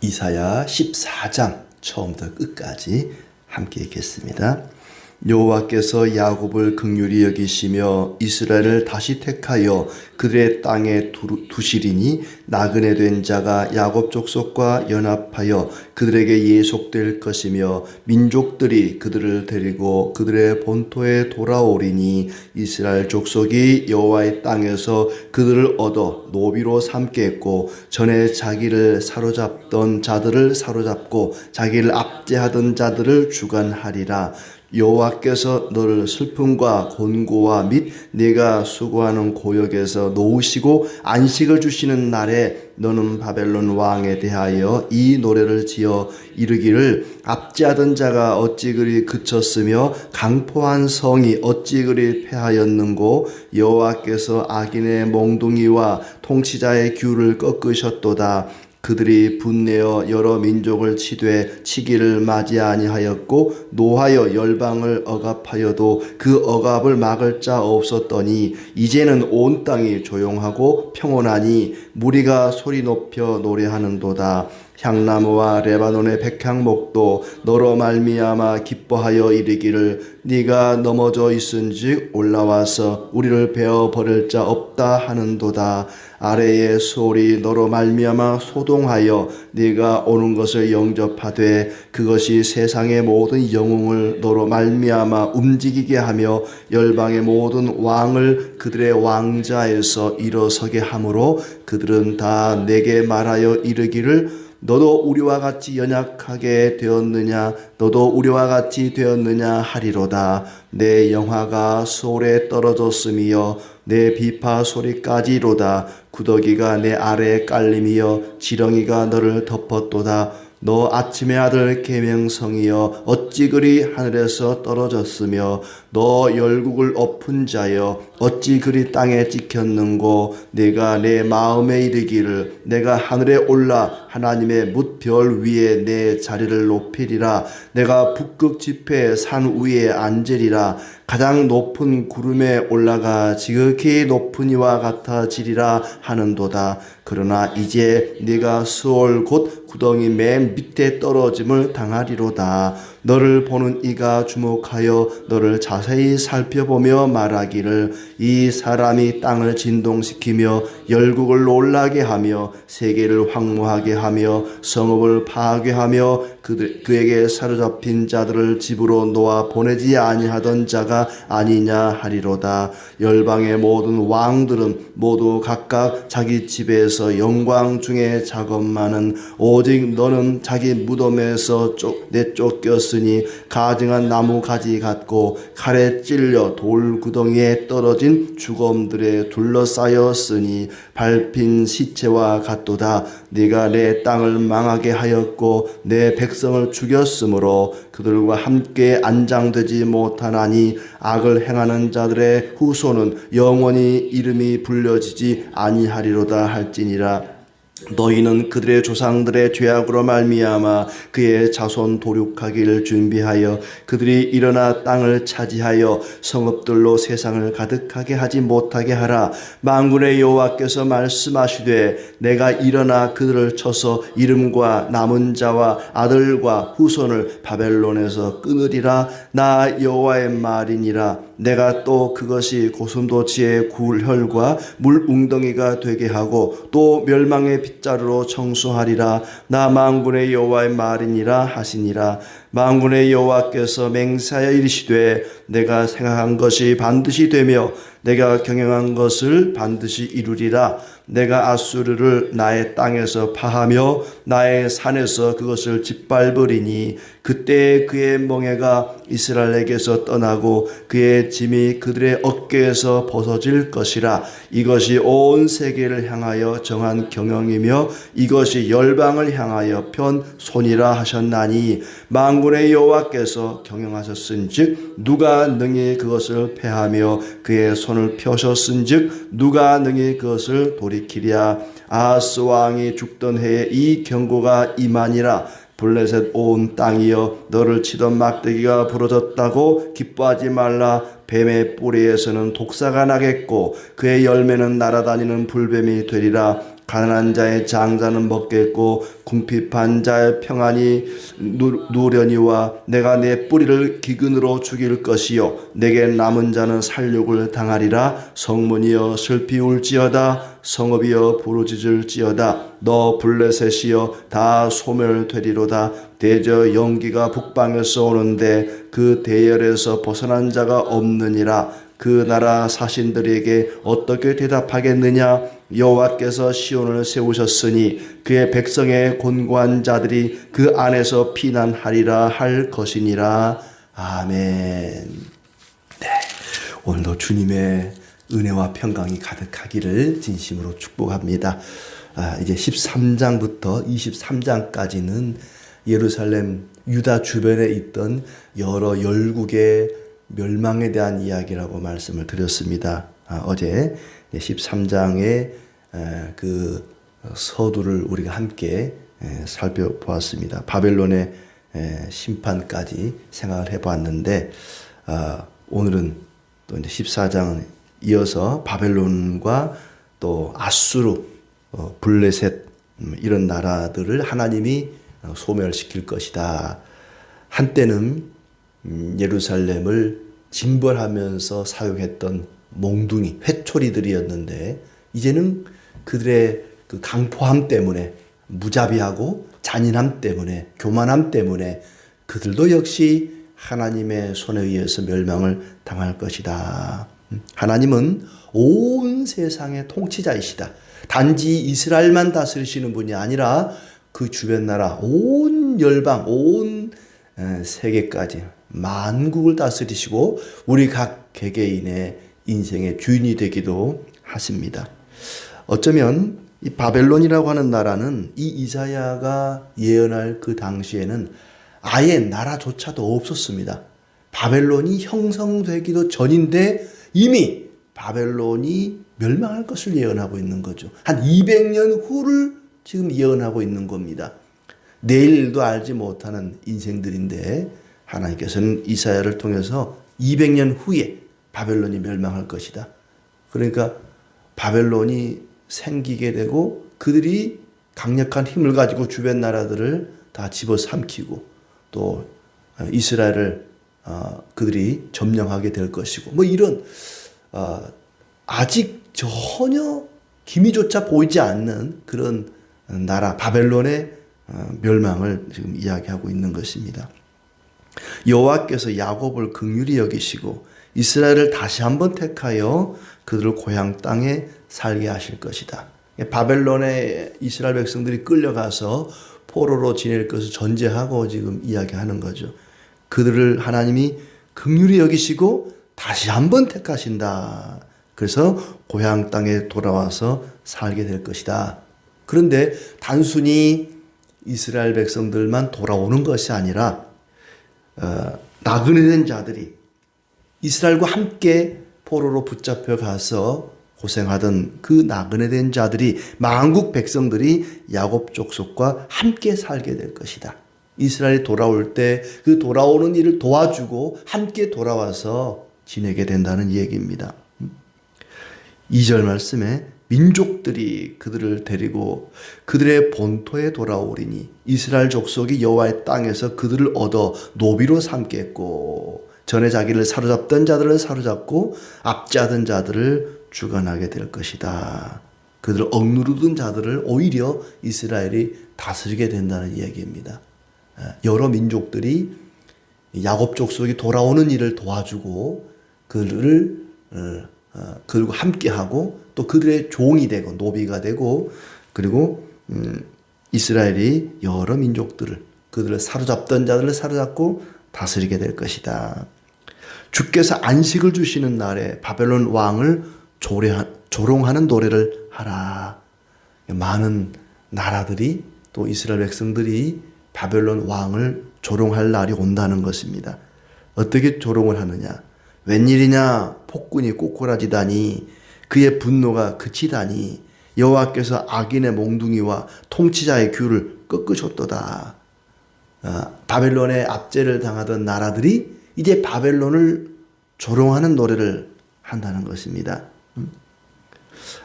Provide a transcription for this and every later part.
이사야 14장 처음부터 끝까지 함께 읽겠습니다. 여호와께서 야곱을 극률히 여기시며 이스라엘을 다시 택하여 그들의 땅에 두- 두시리니 나그네 된 자가 야곱 족속과 연합하여 그들에게 예속될 것이며 민족들이 그들을 데리고 그들의 본토에 돌아오리니 이스라엘 족속이 여호와의 땅에서 그들을 얻어 노비로 삼겠고 전에 자기를 사로잡던 자들을 사로잡고 자기를 압제하던 자들을 주관하리라 여호와께서 너를 슬픔과 곤고와 및 네가 수고하는 고역에서 놓으시고 안식을 주시는 날에 너는 바벨론 왕에 대하여 이 노래를 지어 이르기를 압제하던 자가 어찌 그리 그쳤으며 강포한 성이 어찌 그리 패하였는고? 여호와께서 악인의 몽둥이와 통치자의 규를 꺾으셨도다 그들이 분내어 여러 민족을 치되 치기를 맞이 아니하였고 노하여 열방을 억압하여도 그 억압을 막을 자 없었더니 이제는 온 땅이 조용하고 평온하니 무리가 소리 높여 노래하는도다 향나무와 레바논의 백향목도 너로 말미암아 기뻐하여 이르기를 네가 넘어져 있은즉 올라와서 우리를 베어 버릴 자 없다 하는도다. 아래의 소리 너로 말미암아 소동하여 네가 오는 것을 영접하되 그것이 세상의 모든 영웅을 너로 말미암아 움직이게 하며 열방의 모든 왕을 그들의 왕자에서 일어서게 하므로 그들은 다 내게 말하여 이르기를 너도 우리와 같이 연약하게 되었느냐? 너도 우리와 같이 되었느냐 하리로다. 내 영화가 소에 떨어졌으며 내 비파 소리까지로다. 구더기가 내 아래에 깔림이여 지렁이가 너를 덮었도다 너 아침의 아들 계명성이여 어찌 그리 하늘에서 떨어졌으며 너 열국을 엎은 자여 어찌 그리 땅에 찍혔는고 내가 내 마음에 이르기를 내가 하늘에 올라 하나님의 뭇별 위에 내 자리를 높이리라. 내가 북극 지폐 산 위에 앉으리라. 가장 높은 구름에 올라가 지극히 높은 이와 같아지리라 하는도다. 그러나 이제 네가 수월 곧 구덩이 맨 밑에 떨어짐을 당하리로다 너를 보는 이가 주목하여 너를 자세히 살펴보며 말하기를 이 사람이 땅을 진동시키며 열국을 놀라게 하며 세계를 황무하게 하며 성읍을 파괴하며 그에게 사로잡힌 자들을 집으로 놓아 보내지 아니하던 자가 아니냐 하리로다. 열방의 모든 왕들은 모두 각각 자기 집에서 영광 중에 작업만은 오직 너는 자기 무덤에서 쫓, 내쫓겼으니 가증한 나무 가지 같고 칼에 찔려 돌 구덩이에 떨어진 죽음들에 둘러싸였으니 밟힌 시체와 같도다. 네가 내 땅을 망하게 하였고 내 백성을 죽였으므로 그들과 함께 안장되지 못하나니 악을 행하는 자들의 후손은 영원히 이름이 불려지지 아니하리로다 할지니라 너희는 그들의 조상들의 죄악으로 말미암아 그의 자손 도륙하기를 준비하여 그들이 일어나 땅을 차지하여 성읍들로 세상을 가득하게 하지 못하게 하라. 만군의 여호와께서 말씀하시되 내가 일어나 그들을 쳐서 이름과 남은 자와 아들과 후손을 바벨론에서 끊으리라. 나 여호와의 말이니라. 내가 또 그것이 고슴도치의 굴혈과 물웅덩이가 되게 하고 또 멸망의 빗자루로 청소하리라. 나 만군의 여호와의 말이니라 하시니라. 만군의 여호와께서 맹세하여 이르시되 내가 생각한 것이 반드시 되며 내가 경영한 것을 반드시 이루리라 내가 아수르를 나의 땅에서 파하며 나의 산에서 그것을 짓밟으리니 그때 그의 멍에가 이스라엘에게서 떠나고 그의 짐이 그들의 어깨에서 벗어질 것이라. 이것이 온 세계를 향하여 정한 경영이며 이것이 열방을 향하여 편 손이라 하셨나니 만군의 여호와께서 경영하셨은즉 누가 능히 그것을 패하며 그의 손을 펴셨은즉 누가 능히 그것을 돌이키랴 아하스 왕이 죽던 해에 이 경고가 이만이라. 블레셋 온 땅이여 너를 치던 막대기가 부러졌다고 기뻐하지 말라. 뱀의 뿌리에서는 독사가 나겠고 그의 열매는 날아다니는 불뱀이 되리라. 가난한 자의 장자는 먹겠고 궁핍한 자의 평안이 누, 누려니와 내가 내 뿌리를 기근으로 죽일 것이요. 내게 남은 자는 살육을 당하리라. 성문이여 슬피 울지어다 성읍이여 부르짖을지어다. 너 블레셋이여 다 소멸되리로다. 대저 연기가 북방에서 오는데 그 대열에서 벗어난 자가 없느니라. 그 나라 사신들에게 어떻게 대답하겠느냐? 여호와께서 시온을 세우셨으니 그의 백성의 곤고한 자들이 그 안에서 피난하리라 할 것이니라. 아멘. 네. 오늘도 주님의 은혜와 평강이 가득하기를 진심으로 축복합니다. 아, 이제 13장부터 23장까지는 예루살렘 유다 주변에 있던 여러 열국의 멸망에 대한 이야기라고 말씀을 드렸습니다. 아, 어제 13장의 그 서두를 우리가 함께 에, 살펴보았습니다. 바벨론의 에, 심판까지 생각을 해보았는데 아, 오늘은 또 이제 14장은 이어서 바벨론과 또 아수르, 어, 블레셋 음, 이런 나라들을 하나님이 어, 소멸시킬 것이다. 한때는 음, 예루살렘을 징벌하면서 사용했던 몽둥이, 회초리들이었는데 이제는 그들의 그 강포함 때문에 무자비하고 잔인함 때문에 교만함 때문에 그들도 역시 하나님의 손에 의해서 멸망을 당할 것이다. 음, 하나님은 온 세상의 통치자이시다. 단지 이스라엘만 다스리시는 분이 아니라 그 주변 나라 온 열방 온 에, 세계까지 만국을 다스리시고 우리 각 개개인의 인생의 주인이 되기도 하십니다. 어쩌면 이 바벨론이라고 하는 나라는 이 이사야가 예언할 그 당시에는 아예 나라조차도 없었습니다. 바벨론이 형성되기도 전인데 이미 바벨론이 멸망할 것을 예언하고 있는 거죠. 한 200년 후를 지금 예언하고 있는 겁니다. 내일도 알지 못하는 인생들인데 하나님께서는 이사야를 통해서 200년 후에 바벨론이 멸망할 것이다. 그러니까 바벨론이 생기게 되고 그들이 강력한 힘을 가지고 주변 나라들을 다 집어삼키고 또 이스라엘을 어, 그들이 점령하게 될 것이고 뭐 이런 어, 아직 전혀 기미조차 보이지 않는 그런 나라 바벨론의 어, 멸망을 지금 이야기하고 있는 것입니다. 여호와께서 야곱을 긍휼히 여기시고 이스라엘을 다시 한번 택하여 그들을 고향 땅에 살게 하실 것이다. 바벨론에 이스라엘 백성들이 끌려가서 포로로 지낼 것을 전제하고 지금 이야기하는 거죠. 그들을 하나님이 긍휼히 여기시고 다시 한번 택하신다. 그래서 고향 땅에 돌아와서 살게 될 것이다. 그런데 단순히 이스라엘 백성들만 돌아오는 것이 아니라 어, 나그네 된 자들이 이스라엘과 함께 포로로 붙잡혀 가서 고생하던 그 나그네 된 자들이 만국 백성들이 야곱 족속과 함께 살게 될 것이다. 이스라엘이 돌아올 때 그 돌아오는 일을 도와주고 함께 돌아와서 지내게 된다는 얘기입니다. 2절 말씀에 민족들이 그들을 데리고 그들의 본토에 돌아오리니 이스라엘 족속이 여호와의 땅에서 그들을 얻어 노비로 삼겠고 전에 자기를 사로잡던 자들을 사로잡고 압제하던 자들을 주관하게 될 것이다. 그들을 억누르던 자들을 오히려 이스라엘이 다스리게 된다는 이야기입니다. 여러 민족들이 야곱 족 속이 돌아오는 일을 도와주고 그들을 어, 어, 그들과 함께하고 또 그들의 종이 되고 노비가 되고 그리고 음, 이스라엘이 여러 민족들을 그들을 사로잡던 자들을 사로잡고 다스리게 될 것이다. 주께서 안식을 주시는 날에 바벨론 왕을 조롱하는 노래를 하라. 많은 나라들이 또 이스라엘 백성들이 바벨론 왕을 조롱할 날이 온다는 것입니다. 어떻게 조롱을 하느냐? 웬일이냐? 폭군이 꼬꾸라지다니 그의 분노가 그치다니 여호와께서 악인의 몽둥이와 통치자의 귀를 꺾으셨도다. 어, 바벨론의 압제를 당하던 나라들이 이제 바벨론을 조롱하는 노래를 한다는 것입니다. 음?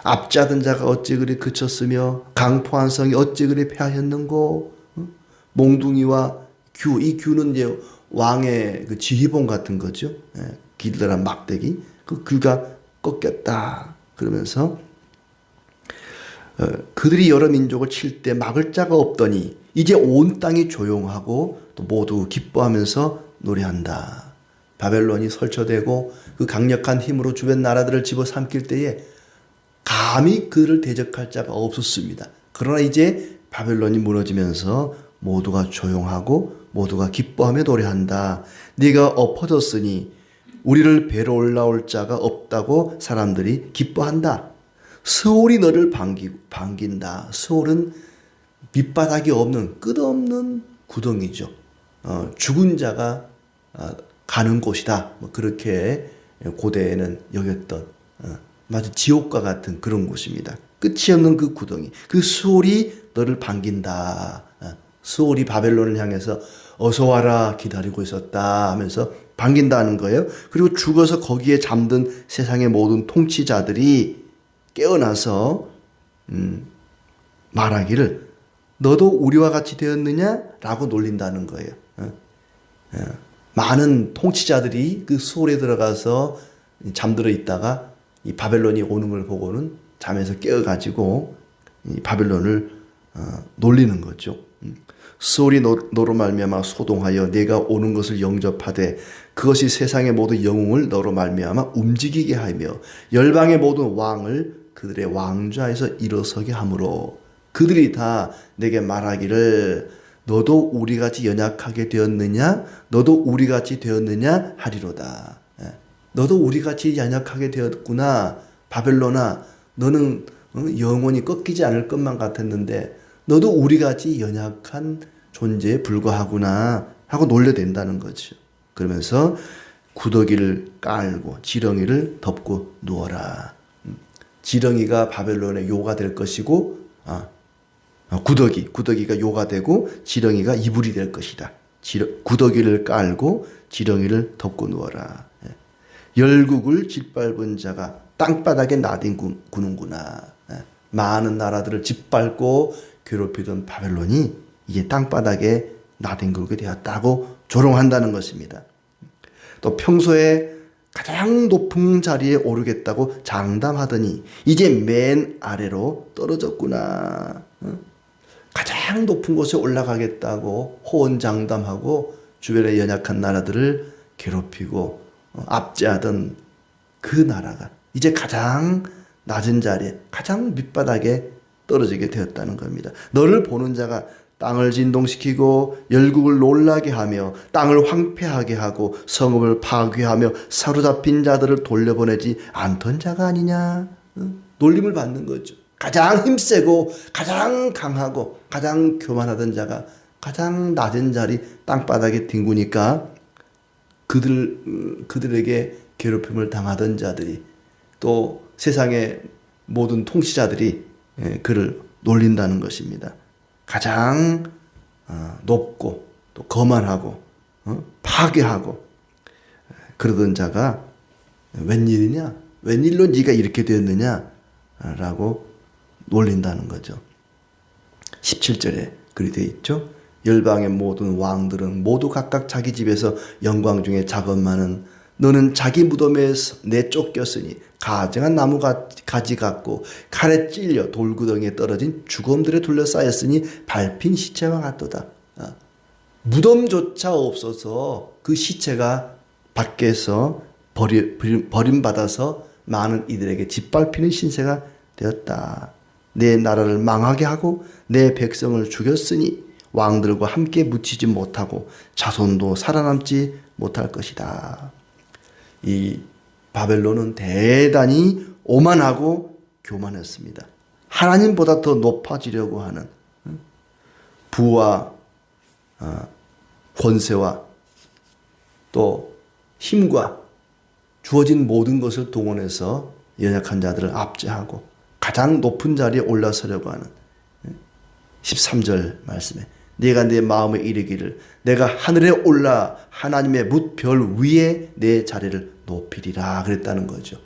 앞자던 자가 어찌 그리 그쳤으며 강포한 성이 어찌 그리 패하였는고 어? 몽둥이와 규, 이 규는 이제 왕의 그 지휘봉 같은 거죠. 예, 길들한 막대기. 그 규가 꺾였다. 그러면서 어, 그들이 여러 민족을 칠 때 막을 자가 없더니 이제 온 땅이 조용하고 또 모두 기뻐하면서 노래한다. 바벨론이 설쳐되고 그 강력한 힘으로 주변 나라들을 집어삼킬 때에 감히 그를 대적할 자가 없었습니다. 그러나 이제 바벨론이 무너지면서 모두가 조용하고 모두가 기뻐하며 노래한다. 네가 엎어졌으니 우리를 배로 올라올 자가 없다고 사람들이 기뻐한다. 스올이 너를 반기, 반긴다. 스올은 밑바닥이 없는 끝없는 구덩이죠. 어, 죽은 자가 어, 가는 곳이다. 뭐 그렇게 고대에는 여겼던 어, 마치 지옥과 같은 그런 곳입니다. 끝이 없는 그 구덩이, 그 수올이 너를 반긴다. 어, 수올이 바벨론을 향해서 어서 와라 기다리고 있었다 하면서 반긴다는 거예요. 그리고 죽어서 거기에 잠든 세상의 모든 통치자들이 깨어나서 음, 말하기를 너도 우리와 같이 되었느냐라고 놀린다는 거예요. 어? 어. 많은 통치자들이 그 수월에 들어가서 잠들어 있다가 이 바벨론이 오는 걸 보고는 잠에서 깨어가지고 이 바벨론을 어, 놀리는 거죠. 음. 수월이 너로 말미암아 소동하여 내가 오는 것을 영접하되 그것이 세상의 모든 영웅을 너로 말미암아 움직이게 하며 열방의 모든 왕을 그들의 왕좌에서 일어서게 하므로 그들이 다 내게 말하기를 너도 우리같이 연약하게 되었느냐 너도 우리같이 되었느냐 하리로다 예. 너도 우리같이 연약하게 되었구나 바벨로나 너는 어, 영원히 꺾이지 않을 것만 같았는데 너도 우리같이 연약한 존재에 불과하구나 하고 놀려댄다는 거죠 그러면서 구더기를 깔고 지렁이를 덮고 누워라 음. 지렁이가 바벨론의 요가 될 것이고 아, 구더기, 구더기가 요가 되고 지렁이가 이불이 될 것이다. 지렁, 구더기를 깔고 지렁이를 덮고 누워라. 예. 열국을 짓밟은 자가 땅바닥에 나뒹구는구나. 예. 많은 나라들을 짓밟고 괴롭히던 바벨론이 이제 땅바닥에 나뒹굴게 되었다고 조롱한다는 것입니다. 또 평소에 가장 높은 자리에 오르겠다고 장담하더니 이제 맨 아래로 떨어졌구나. 가장 높은 곳에 올라가겠다고 호언장담하고 주변의 연약한 나라들을 괴롭히고 어, 압제하던 그 나라가 이제 가장 낮은 자리에 가장 밑바닥에 떨어지게 되었다는 겁니다. 너를 보는 자가 땅을 진동시키고 열국을 놀라게 하며 땅을 황폐하게 하고 성읍을 파괴하며 사로잡힌 자들을 돌려보내지 않던 자가 아니냐 놀림을 받는 거죠. 가장 힘세고 가장 강하고 가장 교만하던 자가 가장 낮은 자리 땅바닥에 뒹구니까 그들 그들에게 괴롭힘을 당하던 자들이 또 세상의 모든 통치자들이 예, 그를 놀린다는 것입니다. 가장 어, 높고 또 거만하고 어, 파괴하고 그러던 자가 웬일이냐? 웬일로 네가 이렇게 되었느냐 라고 놀린다는 거죠. 17절에 그리 되어 있죠. 열방의 모든 왕들은 모두 각각 자기 집에서 영광 중에 작업만은 너는 자기 무덤에 내쫓겼으니 가증한 나무 가지 같고 칼에 찔려 돌구덩이에 떨어진 죽음들에 둘러싸였으니 밟힌 시체와 같도다. 아, 무덤조차 없어서 그 시체가 밖에서 버리, 버림받아서 많은 이들에게 짓밟히는 신세가 되었다. 내 나라를 망하게 하고 내 백성을 죽였으니 왕들과 함께 묻히지 못하고 자손도 살아남지 못할 것이다. 이 바벨론은 대단히 오만하고 교만했습니다. 하나님보다 더 높아지려고 하는 부와 어, 권세와 또 힘과 주어진 모든 것을 동원해서 연약한 자들을 압제하고 가장 높은 자리에 올라서려고 하는 13절 말씀에 내가 내 마음에 이르기를 내가 하늘에 올라 하나님의 뭇별 위에 내 자리를 높이리라 그랬다는 거죠.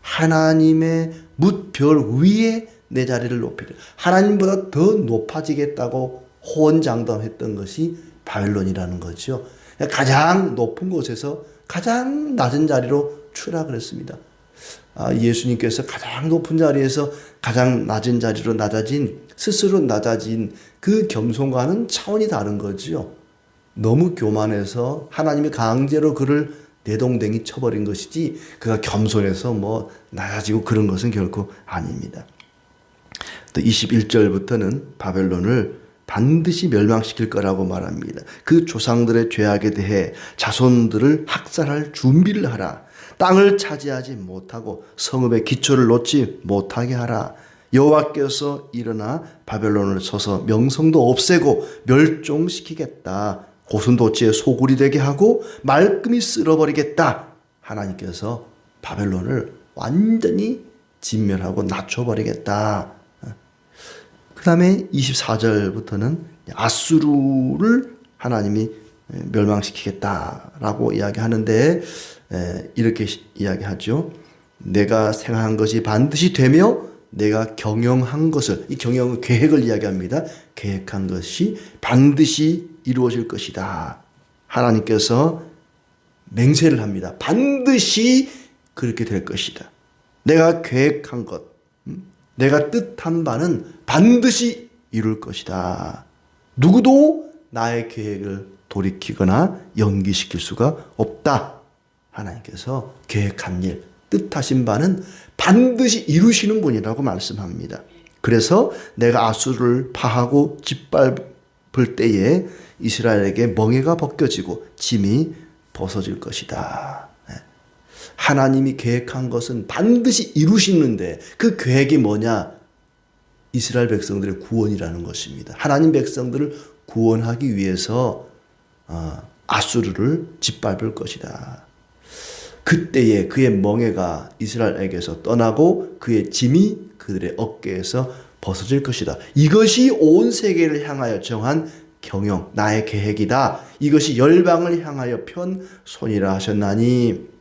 하나님의 뭇별 위에 내 자리를 높이려 하나님보다 더 높아지겠다고 호언장담했던 것이 바벨론이라는 거죠. 가장 높은 곳에서 가장 낮은 자리로 추락을 했습니다. 아, 예수님께서 가장 높은 자리에서 가장 낮은 자리로 낮아진 스스로 낮아진 그 겸손과는 차원이 다른 거지요. 너무 교만해서 하나님이 강제로 그를 내동댕이 쳐버린 것이지 그가 겸손해서 뭐 낮아지고 그런 것은 결코 아닙니다. 또 21절부터는 바벨론을 반드시 멸망시킬 거라고 말합니다. 그 조상들의 죄악에 대해 자손들을 학살할 준비를 하라. 땅을 차지하지 못하고 성읍의 기초를 놓지 못하게 하라. 여호와께서 일어나 바벨론을 쳐서 명성도 없애고 멸종시키겠다. 고순도치의 소굴이 되게 하고 말끔히 쓸어버리겠다. 하나님께서 바벨론을 완전히 진멸하고 낮춰버리겠다. 그 다음에 24절부터는 아수르를 하나님이 멸망시키겠다라고 이야기하는데 이렇게 이야기하죠. 내가 생각한 것이 반드시 되며 내가 경영한 것을 이 경영은 계획을 이야기합니다. 계획한 것이 반드시 이루어질 것이다. 하나님께서 맹세를 합니다. 반드시 그렇게 될 것이다. 내가 계획한 것, 음, 내가 뜻한 바는 반드시 이룰 것이다. 누구도 나의 계획을 돌이키거나 연기시킬 수가 없다. 하나님께서 계획한 일, 뜻하신 바는 반드시 이루시는 분이라고 말씀합니다. 그래서 내가 아수를 파하고 짓밟을 때에 이스라엘에게 멍에가 벗겨지고 짐이 벗어질 것이다. 네. 하나님이 계획한 것은 반드시 이루시는데 그 계획이 뭐냐? 이스라엘 백성들의 구원이라는 것입니다. 하나님 백성들을 구원하기 위해서 어, 아수르를 짓밟을 것이다. 그때에 그의 멍에가 이스라엘에게서 떠나고 그의 짐이 그들의 어깨에서 벗어질 것이다. 이것이 온 세계를 향하여 정한 경영, 나의 계획이다. 이것이 열방을 향하여 편 손이라 하셨나니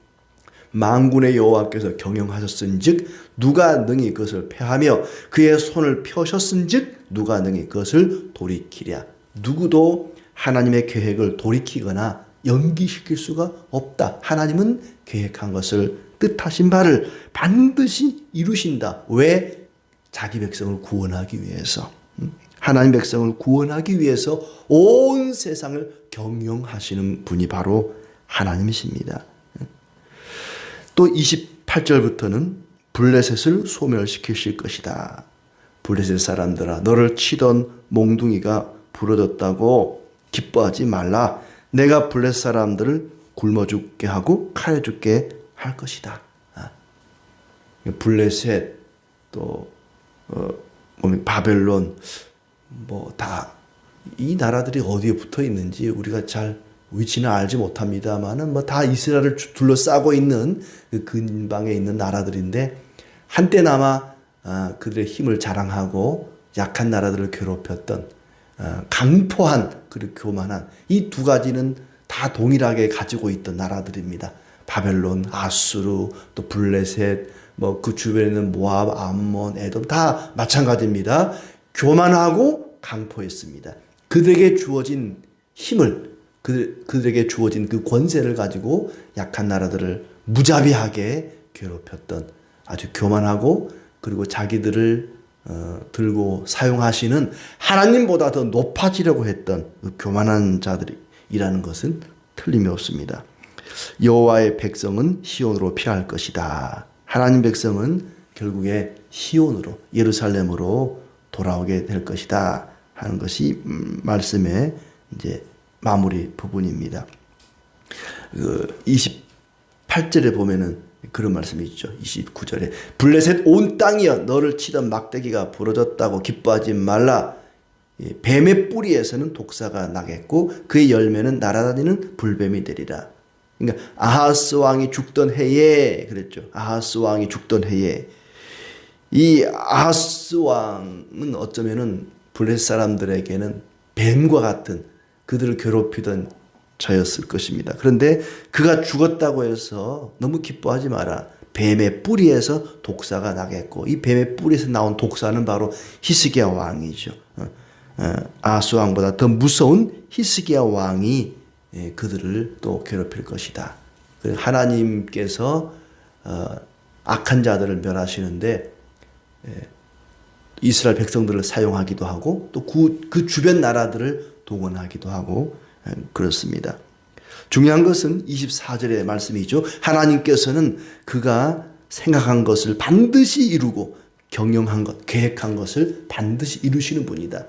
망군의 여호와께서 경영하셨은즉 누가 능히 그것을 패하며 그의 손을 펴셨은즉 누가 능히 그것을 돌이키랴. 누구도 하나님의 계획을 돌이키거나 연기시킬 수가 없다. 하나님은 계획한 것을 뜻하신 바를 반드시 이루신다. 왜? 자기 백성을 구원하기 위해서. 하나님 백성을 구원하기 위해서 온 세상을 경영하시는 분이 바로 하나님이십니다. 또 28절부터는 블레셋을 소멸시키실 것이다. 블레셋 사람들아 너를 치던 몽둥이가 부러졌다고 기뻐하지 말라. 내가 블레셋 사람들을 굶어 죽게 하고 칼에 죽게 할 것이다. 아. 블레셋 또 어, 바벨론 뭐 다 이 나라들이 어디에 붙어 있는지 우리가 잘 위치는 알지 못합니다만은 뭐 다 이스라엘을 둘러싸고 있는 그 근방에 있는 나라들인데 한때나마 아, 그들의 힘을 자랑하고 약한 나라들을 괴롭혔던 아, 강포한 그리고 교만한 이 두 가지는 다 동일하게 가지고 있던 나라들입니다. 바벨론, 아수르, 또 블레셋, 뭐 그 주변에 있는 모압, 암몬, 에돔 다 마찬가지입니다. 교만하고 강포했습니다. 그들에게 주어진 힘을 그, 그들에게 주어진 그 권세를 가지고 약한 나라들을 무자비하게 괴롭혔던 아주 교만하고 그리고 자기들을 어, 들고 사용하시는 하나님보다 더 높아지려고 했던 그 교만한 자들이라는 것은 틀림이 없습니다. 여호와의 백성은 시온으로 피할 것이다. 하나님 백성은 결국에 시온으로 예루살렘으로 돌아오게 될 것이다 하는 것이 음, 말씀의 이제 마무리 부분입니다. 그 28절에 보면은 그런 말씀이 있죠. 29절에 블레셋 온 땅이여 너를 치던 막대기가 부러졌다고 기뻐하지 말라. 뱀의 뿌리에서는 독사가 나겠고 그의 열매는 날아다니는 불뱀이 되리라. 그러니까 아하스 왕이 죽던 해에 그랬죠. 아하스 왕이 죽던 해에 이 아하스 왕은 어쩌면은 블레셋 사람들에게는 뱀과 같은 그들을 괴롭히던 자였을 것입니다. 그런데 그가 죽었다고 해서 너무 기뻐하지 마라. 뱀의 뿌리에서 독사가 나겠고 이 뱀의 뿌리에서 나온 독사는 바로 히스기야 왕이죠. 어, 어, 아수 왕보다 더 무서운 히스기야 왕이 예, 그들을 또 괴롭힐 것이다. 하나님께서 어, 악한 자들을 멸하시는데 예, 이스라엘 백성들을 사용하기도 하고 또 그 주변 나라들을 동원하기도 하고 예, 그렇습니다. 중요한 것은 24절의 말씀이죠. 하나님께서는 그가 생각한 것을 반드시 이루고 경영한 것, 계획한 것을 반드시 이루시는 분이다.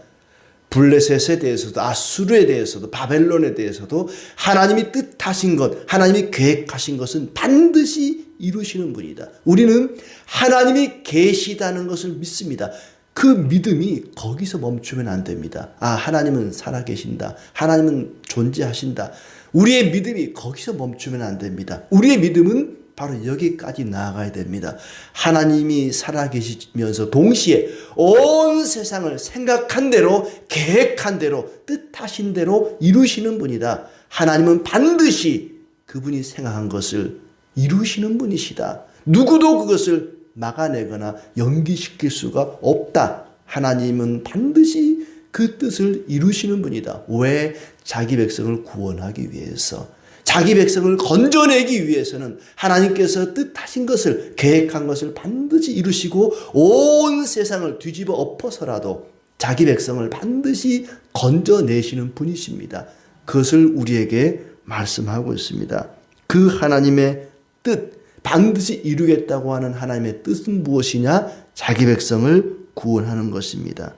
블레셋에 대해서도 아수르에 대해서도 바벨론에 대해서도 하나님이 뜻하신 것, 하나님이 계획하신 것은 반드시 이루시는 분이다. 우리는 하나님이 계시다는 것을 믿습니다. 그 믿음이 거기서 멈추면 안 됩니다. 아, 하나님은 살아계신다. 하나님은 존재하신다. 우리의 믿음이 거기서 멈추면 안 됩니다. 우리의 믿음은 바로 여기까지 나아가야 됩니다. 하나님이 살아계시면서 동시에 온 세상을 생각한 대로, 계획한 대로, 뜻하신 대로 이루시는 분이다. 하나님은 반드시 그분이 생각한 것을 이루시는 분이시다. 누구도 그것을 막아내거나 연기시킬 수가 없다. 하나님은 반드시 그 뜻을 이루시는 분이다. 왜? 자기 백성을 구원하기 위해서. 자기 백성을 건져내기 위해서는 하나님께서 뜻하신 것을, 계획한 것을 반드시 이루시고 온 세상을 뒤집어 엎어서라도 자기 백성을 반드시 건져내시는 분이십니다. 그것을 우리에게 말씀하고 있습니다. 그 하나님의 뜻, 반드시 이루겠다고 하는 하나님의 뜻은 무엇이냐? 자기 백성을 구원하는 것입니다.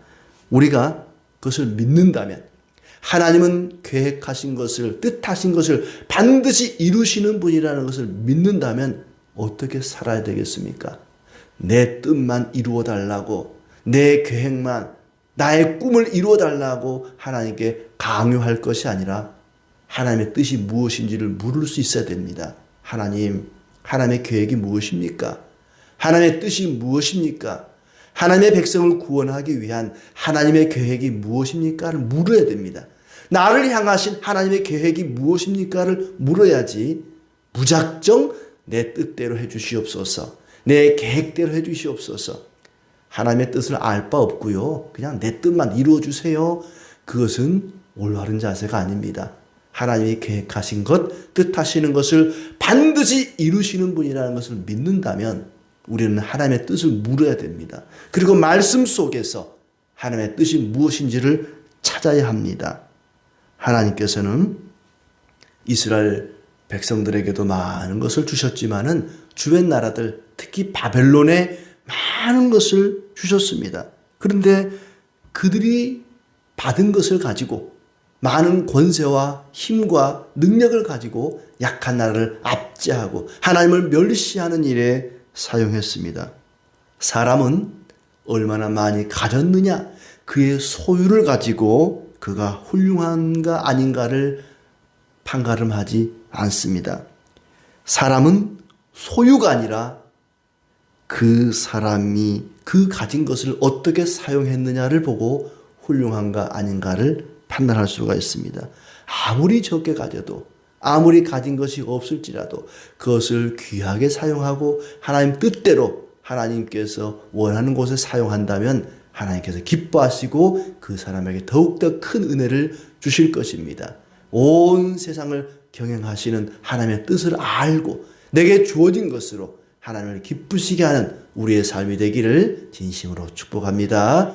우리가 그것을 믿는다면 하나님은 계획하신 것을 뜻하신 것을 반드시 이루시는 분이라는 것을 믿는다면 어떻게 살아야 되겠습니까? 내 뜻만 이루어 달라고 내 계획만 나의 꿈을 이루어 달라고 하나님께 강요할 것이 아니라 하나님의 뜻이 무엇인지를 물을 수 있어야 됩니다. 하나님, 하나님의 계획이 무엇입니까? 하나님의 뜻이 무엇입니까? 하나님의 백성을 구원하기 위한 하나님의 계획이 무엇입니까를 물어야 됩니다. 나를 향하신 하나님의 계획이 무엇입니까를 물어야지 무작정 내 뜻대로 해 주시옵소서. 내 계획대로 해 주시옵소서. 하나님의 뜻을 알 바 없고요. 그냥 내 뜻만 이루어 주세요. 그것은 올바른 자세가 아닙니다. 하나님이 계획하신 것, 뜻하시는 것을 반드시 이루시는 분이라는 것을 믿는다면 우리는 하나님의 뜻을 물어야 됩니다. 그리고 말씀 속에서 하나님의 뜻이 무엇인지를 찾아야 합니다. 하나님께서는 이스라엘 백성들에게도 많은 것을 주셨지만은 주변 나라들 특히 바벨론에 많은 것을 주셨습니다. 그런데 그들이 받은 것을 가지고 많은 권세와 힘과 능력을 가지고 약한 나라를 압제하고 하나님을 멸시하는 일에 사용했습니다. 사람은 얼마나 많이 가졌느냐 그의 소유를 가지고 그가 훌륭한가 아닌가를 판가름하지 않습니다. 사람은 소유가 아니라 그 사람이 그 가진 것을 어떻게 사용했느냐를 보고 훌륭한가 아닌가를 판단할 수가 있습니다. 아무리 적게 가져도 아무리 가진 것이 없을지라도 그것을 귀하게 사용하고 하나님 뜻대로 하나님께서 원하는 곳에 사용한다면 하나님께서 기뻐하시고 그 사람에게 더욱더 큰 은혜를 주실 것입니다. 온 세상을 경영하시는 하나님의 뜻을 알고 내게 주어진 것으로 하나님을 기쁘시게 하는 우리의 삶이 되기를 진심으로 축복합니다.